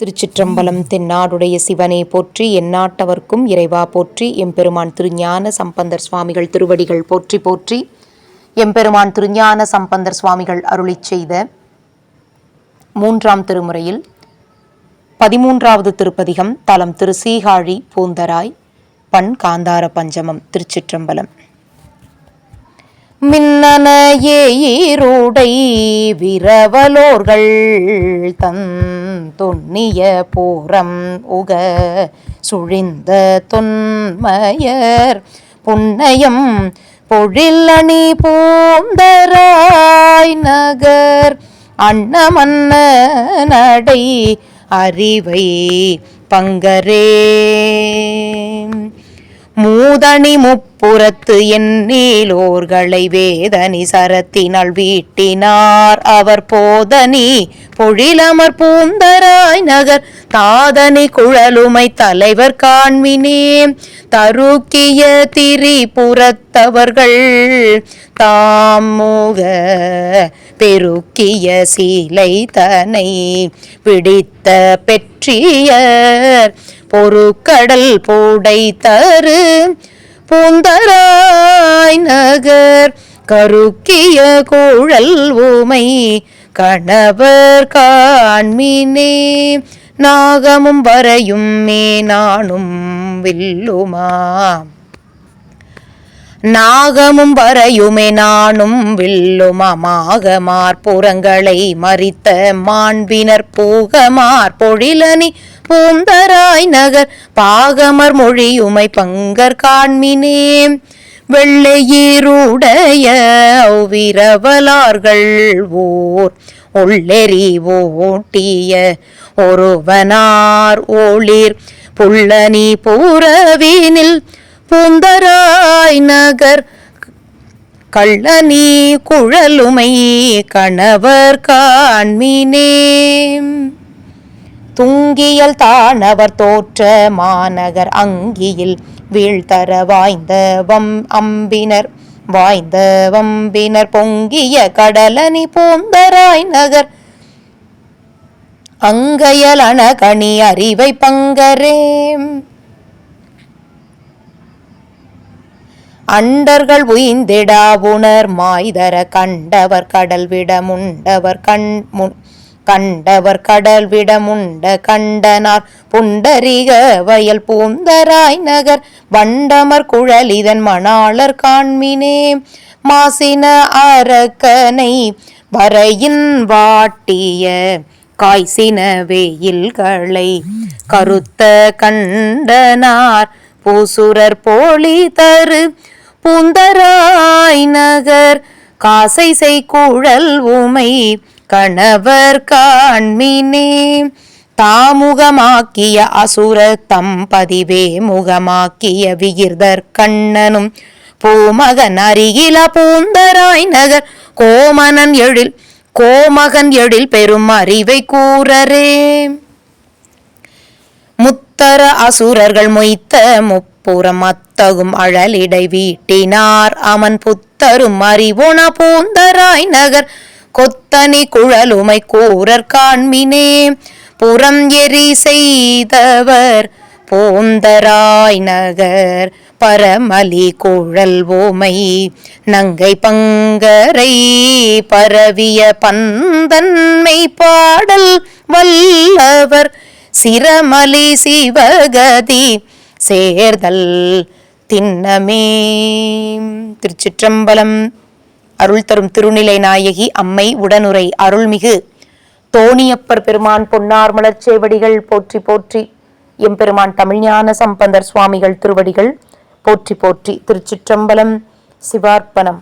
திருச்சிற்றம்பலம் தென்னாடுடைய சிவனே போற்றி எந்நாட்டவர்க்கும் இறைவா போற்றி எம்பெருமான் திருஞான சம்பந்தர் சுவாமிகள் திருவடிகள் போற்றி போற்றி எம்பெருமான் திருஞான சம்பந்தர் சுவாமிகள் அருளி செய்த மூன்றாம் திருமுறையில் பதிமூன்றாவது திருப்பதிகம் தலம் திரு சீகாழி பூந்தராய் பண் காந்தார பஞ்சமம் திருச்சிற்றம்பலம். மின்னனையே விரவலோர்கள் தன் தொன்னிய போரம் உக சுழிந்த தொன்மயர் புன்னயம் பொழிலணி பூந்தராய் நகர் அன்னமன்ன நடை அறிவை பங்கரே. மூதணி முப்புறத்து எண்ணீலோர்களை வேதனி சரத்தினால் வீட்டினார் அவர் போதனி. பொழிலமர் பூந்தராய் நகர் தாதனி குழலுமை தலைவர் காண்மினே. தருக்கிய திரிபுறத்தவர்கள் தாமுக பெருக்கிய சீலை தனை. பிடித்த பெற்றியர் பொறுக்கடல் போடை தரு பூந்தராய் நகர் கருக்கிய குழல் ஊமை கணவர் காண்மினே நாகமும் வரையும் மேனானும் வில்லுமா. நாகமும் வரையுமே நானும் வில்லுமமாக மார்புறங்களை மறித்த மாண்பினர் போகமார் பொழிலனி பூந்தராய் நகர் பாகமர் மொழியுமை பங்கர் காண்மினே. வெள்ளையீருடைய விரவலார்கள் ஓர் உள்ளெறி ஓட்டிய ஒருவனார் ஒளிர் புள்ளனி பூரவினில். பூந்தராய் நகர் கள்ளனி குழலுமை கணவர் காண்மினே. துங்கியல் தானவர் தோற்ற மாநகர் அங்கியில் வீழ்தர வாய்ந்த வம் அம்பினர். வாய்ந்த வம்பினர் பொங்கிய கடலனி போந்தராய் நகர். அங்கையலன கனி அறிவை பங்கரேம் அண்டர்கள் உயிந்திடா உணர் மாய்தர கண்டவர் கடல் விட முண்டவர் கண் முன் கண்டவர் கடல் விடமுண்ட கண்டனார். புண்டரிக வயல் பூந்தராய் நகர். வண்டமர் குழலிதன் மணாளர் காண்மினே. மாசின அரக்கனை வரையின் வாட்டிய காய்சின வெயில்களை. கருத்த கண்டனார் பூசுரர் போலி தரு. பூந்தராய் நகர். காசை செய்குழல் உமை கணவர் காண்மினே. தாமுகமாக்கிய அசுர தம்பதிவே முகமாக்கிய விகிர்தர் கண்ணனும் பூமகன் அருகில பூந்தராய் நகர் கோமனன் எழில் கோமகன் எழில் பெரும் அறிவை கூறரே முத்தர அசுரர்கள் மொய்த்த முப்புறம் அத்தகும் அழலிடை வீட்டினார் அவன் புத்தரும் அறிவுண பூந்தராய் நகர் கொத்தனி குழலுமை கூறற் காண்மினே புறம் எரி செய்தவர் போந்தராய் நகர் பரமலி குழல் ஓமை நங்கை பங்கரை பரவிய பந்தன்மை பாடல் வல்லவர் சிரமலி சிவகதி சேர்தல் திண்ணமே. திருச்சிற்றம்பலம் அருள் தரும் திருநிலை நாயகி அம்மை உடனுரை அருள்மிகு. தோணியப்பர் பெருமான் பொன்னார் மலர்ச்சேவடிகள் போற்றி போற்றி. எம்பெருமான் தமிழ்ஞான சம்பந்தர் சுவாமிகள் திருவடிகள் போற்றி போற்றி. திருச்சிற்றம்பலம் சிவார்ப்பணம்.